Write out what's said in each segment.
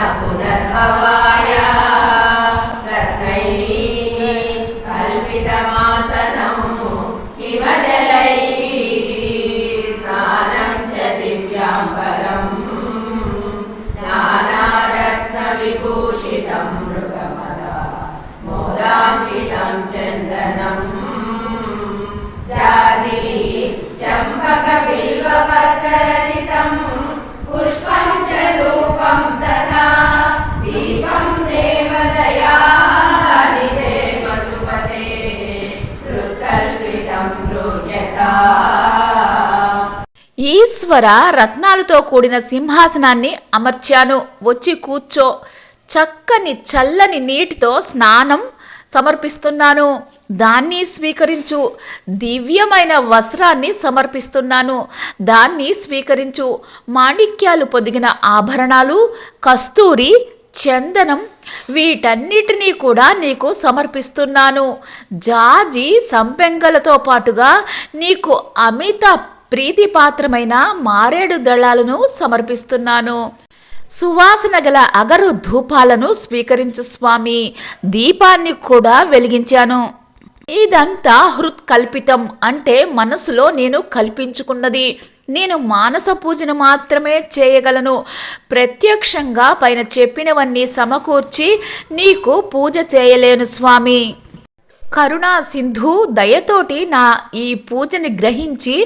นปุณภวายา ఈశ్వర రత్నాలతో కూడిన సింహాసనాన్ని అమర్చాను. వచ్చి కూర్చో. చక్కని చల్లని నీటితో స్నానం సమర్పిస్తున్నాను. దాన్ని స్వీకరించు. దివ్యమైన వస్త్రాన్ని సమర్పిస్తున్నాను. దాన్ని స్వీకరించు. మాణిక్యాలు పొదిగిన ఆభరణాలు కస్తూరి చందనం వీటన్నిటినీ కూడా నీకు సమర్పిస్తున్నాను. జాజి సంపెంగలతో పాటుగా నీకు అమిత ప్రీతిపాత్రమైన మారేడు దళాలను సమర్పిస్తున్నాను. సువాసన గల అగరు ధూపాలను స్వీకరించు స్వామి దీపాన్ని కూడా వెలిగించాను. ఇదంతా హృత్కల్పితం అంటే మనసులో నేను కల్పించుకున్నది. నేను మానస పూజను మాత్రమే చేయగలను. ప్రత్యక్షంగా పైన చెప్పినవన్నీ సమకూర్చి నీకు పూజ చేయలేను స్వామి. కరుణా సింధు దయతోటి నా ఈ పూజని గ్రహించి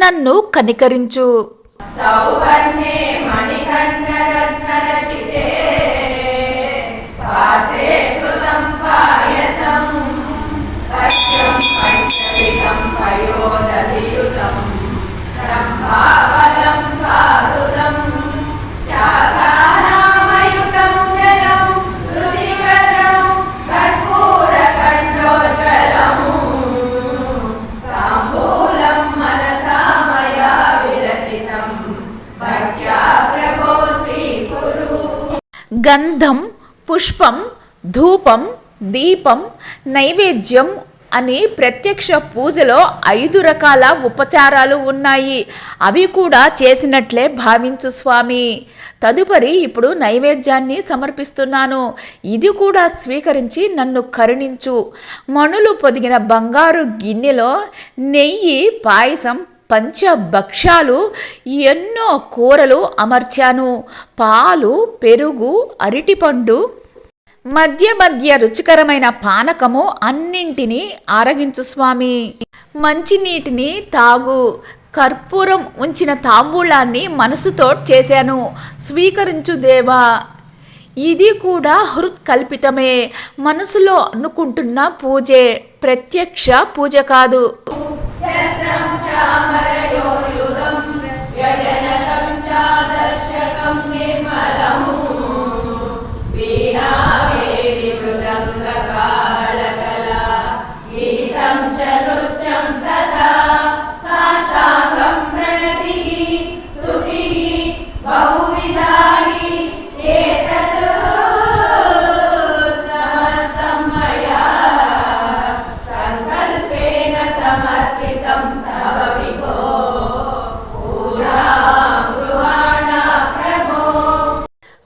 నన్ను కనికరించు. పాయసం గంధం పుష్పం ధూపం దీపం నైవేద్యం అని ప్రత్యక్ష పూజలో ఐదు రకాల ఉపచారాలు ఉన్నాయి. అవి కూడా చేసినట్లే భావించు స్వామి. తదుపరి ఇప్పుడు నైవేద్యాన్ని సమర్పిస్తున్నాను. ఇది కూడా స్వీకరించి నన్ను కరుణించు. మణులు పొదిగిన బంగారు గిన్నెలో నెయ్యి పాయసం పంచభక్ష్యాలు ఎన్నో కూరలు అమర్చాను. పాలు పెరుగు అరటిపండు. మధ్య మధ్య రుచికరమైన పానకము అన్నింటినీ ఆరగించు స్వామి. మంచినీటిని తాగు. కర్పూరం ఉంచిన తాంబూలాన్ని మనసుతో చేశాను. స్వీకరించు దేవా. ఇది కూడా హృత్కల్పితమే. మనసులో అనుకుంటున్న పూజే. ప్రత్యక్ష పూజ కాదు. Amar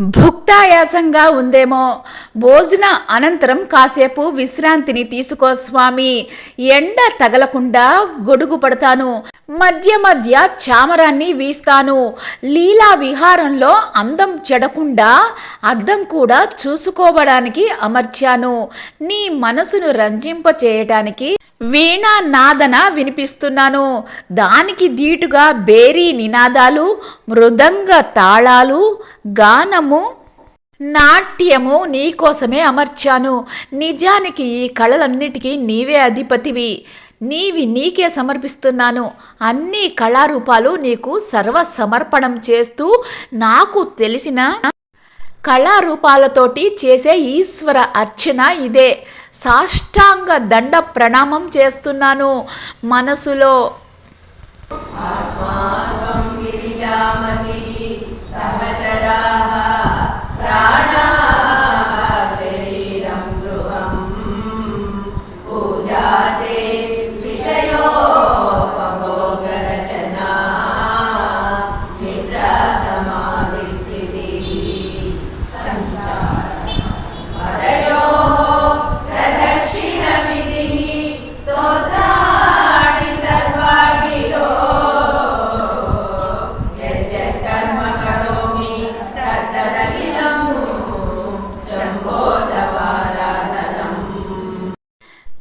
భుక్తాయాసంగా ఉందేమో. భోజన అనంతరం కాసేపు విశ్రాంతిని తీసుకో స్వామి. ఎండ తగలకుండా గొడుగు పడతాను. మధ్య మధ్య చామరాన్ని వీస్తాను. లీలా విహారంలో అందం చెడకుండా అద్దం కూడా చూసుకోవడానికి అమర్చాను. నీ మనసును రంజింప చేయటానికి వీణా నాదన వినిపిస్తున్నాను. దానికి దీటుగా బేరీ నినాదాలు మృదంగ తాళాలు గానము నాట్యము నీకోసమే అమర్చాను. నిజానికి ఈ కళలన్నిటికీ నీవే అధిపతివి. నీవి నీకే సమర్పిస్తున్నాను. అన్ని కళారూపాలు నీకు సర్వ సమర్పణం చేస్తూ నాకు తెలిసిన కళారూపాలతోటి చేసే ఈశ్వర అర్చన ఇదే. సాష్టాంగ దండ ప్రణామం చేస్తున్నాను మనసులో. గిరిజామతి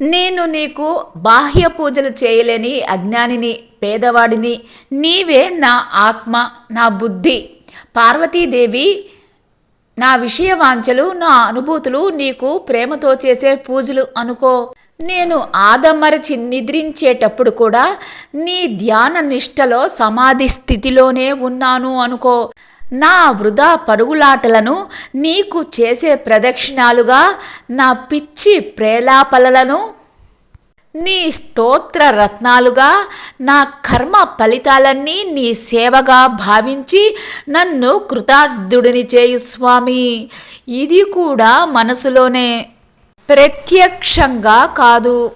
నేను నీకు బాహ్య పూజలు చేయలేని అజ్ఞానిని పేదవాడిని. నీవే నా ఆత్మ నా బుద్ధి. పార్వతీదేవి నా విషయ వాంఛలు నా అనుభూతులు నీకు ప్రేమతో చేసే పూజలు అనుకో. నేను ఆదమరచి నిద్రించేటప్పుడు కూడా నీ ధ్యాన నిష్టలో సమాధి స్థితిలోనే ఉన్నాను అనుకో. నా వృధా పరుగులాటలను నీకు చేసే ప్రదక్షిణాలుగా నా పిచ్చి ప్రేలాపలలను నీ స్తోత్ర రత్నాలుగా నా కర్మ ఫలితాలన్నీ నీ సేవగా భావించి నన్ను కృతార్థుడిని చేయు స్వామి. ఇది కూడా మనసులోనే. ప్రత్యక్షంగా కాదు.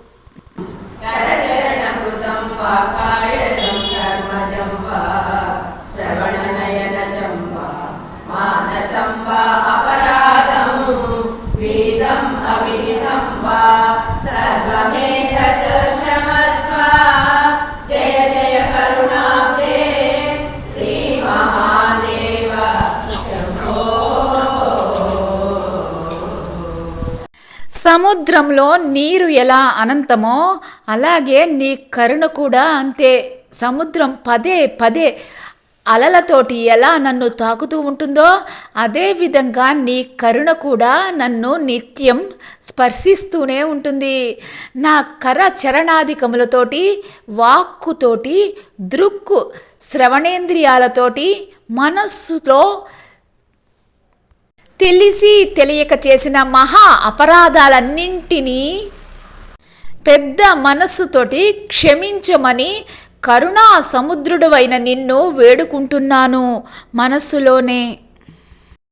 సముద్రంలో నీరు ఎలా అనంతమో అలాగే నీ కరుణ కూడా అంతే. సముద్రం పదే పదే అలలతోటి ఎలా నన్ను తాకుతూ ఉంటుందో అదేవిధంగా నీ కరుణ కూడా నన్ను నిత్యం స్పర్శిస్తూనే ఉంటుంది. నా కర చరణాధికములతోటి వాక్కుతోటి దృక్కు శ్రవణేంద్రియాలతోటి మనస్సులో తెలిసి తెలియక చేసిన మహా అపరాధాలన్నింటినీ పెద్ద మనస్సుతోటి క్షమించమని కరుణా సముద్రుడవైన నిన్ను వేడుకుంటున్నాను మనస్సులోనే.